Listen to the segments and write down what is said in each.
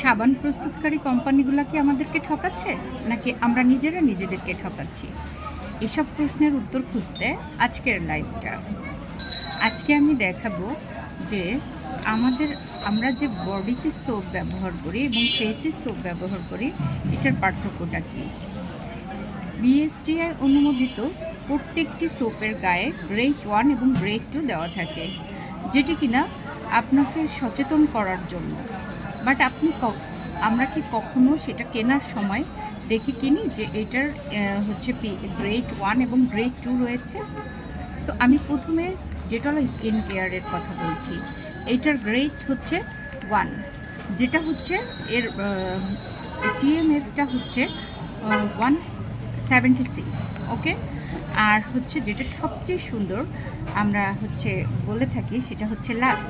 সাবান প্রস্তুতকারী কোম্পানিগুলো কি আমাদেরকে ঠকাচ্ছে? নাকি আমরা নিজেরা নিজেদেরকে ঠকাচ্ছি? এসব প্রশ্নের উত্তর খুঁজতে আজকের লাইভটা। আজকে আমি দেখাবো যে আমাদের, আমরা যে বডিতে সোপ ব্যবহার করি এবং ফেসে সোপ ব্যবহার করি, এটার পার্থক্যটা কী? বিএসটিআই অনুমোদিত প্রত্যেকটি সোপের গায়ে গ্রেড ওয়ান এবং গ্রেড টু দেওয়া থাকে, যেটি কিনা আপনাকে সচেতন করার জন্য। বাট আপনি আমরা কি কখনো সেটা কেনার সময় দেখে কিনি যে এটার হচ্ছে গ্রেড ওয়ান এবং গ্রেড টু রয়েছে? সো আমি প্রথমে ডেটল স্কিন কেয়ারের কথা বলছি। এইটার গ্রেড হচ্ছে ওয়ান যেটা হচ্ছে এর টিএমএফটা হচ্ছে ওয়ান সেভেন্টি সিক্স ওকে আর হচ্ছে যেটা সবচেয়ে সুন্দর, আমরা হচ্ছে বলে থাকি সেটা হচ্ছে লাক্স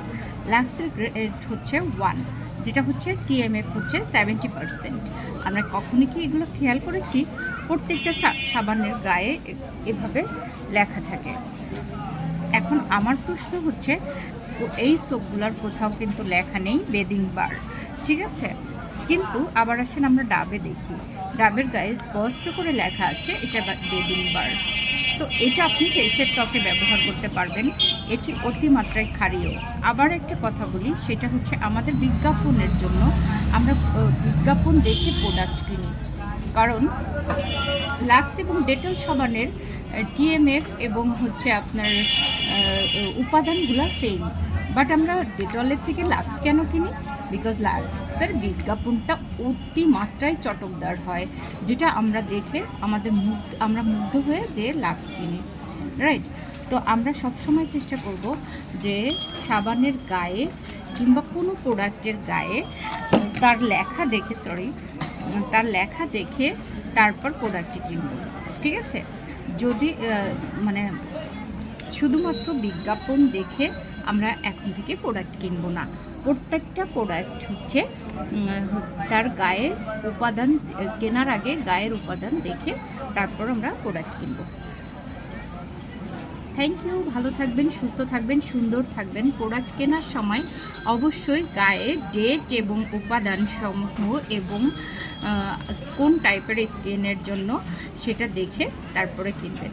লাক্সের গ্রেড হচ্ছে ওয়ান যেটা হচ্ছে টিএমএফ হচ্ছে সেভেন্টি পারসেন্ট আমরা কখনই কি এগুলো খেয়াল করেছি? প্রত্যেকটা সাবানের গায়ে এভাবে লেখা থাকে। এখন আমার প্রশ্ন হচ্ছে এই সোপগুলোর কোথাও কিন্তু লেখা নেই বেদিং বার ঠিক আছে? কিন্তু আবার আসেন আমরা ডাবে দেখি। ডাবের গায়ে স্পষ্ট করে লেখা আছে, এটা বেদিং বার তো এটা আপনি ফেসের ত্বকে ব্যবহার করতে পারবেন। এটি অতিমাত্রায় ক্ষারীয়। আবার একটা কথা বলি, সেটা হচ্ছে আমাদের বিজ্ঞাপনের জন্য আমরা বিজ্ঞাপন দেখে প্রোডাক্ট কিনি। কারণ লাক্স এবং ডেটল সাবানের টিএমএফ এবং হচ্ছে আপনার উপাদানগুলো সেম বাট আমরা ডেটলের থেকে লাক্স কেন কিনি? বিকজ লাক্সের বিজ্ঞাপনটা অতি মাত্রায় চটকদার হয়, যেটা আমরা দেখলে আমাদের মুগ্ধ আমরা মুগ্ধ হয়ে যে লাক্স কিনি রাইট তো আমরা সবসময় চেষ্টা করব যে সাবানের গায়ে কিংবা কোনো প্রোডাক্টের গায়ে, তার লেখা দেখে সরি তার লেখা দেখে তারপর প্রোডাক্টটি কিনব, ঠিক আছে? যদি মানে শুধুমাত্র বিজ্ঞাপন দেখে আমরা এখন থেকে প্রোডাক্ট কিনবো না। প্রত্যেকটা প্রোডাক্ট হচ্ছে তার গায়ের উপাদান, কেনার আগে গায়ের উপাদান দেখে তারপর আমরা প্রোডাক্ট কিনবো। থ্যাংক ইউ ভালো থাকবেন, সুস্থ থাকবেন, সুন্দর থাকবেন। প্রোডাক্ট কেনার সময় অবশ্যই গায়ে ডেট এবং উপাদান সমূহ এবং কোন টাইপের স্কিনের জন্য সেটা দেখে তারপরে কিনবেন।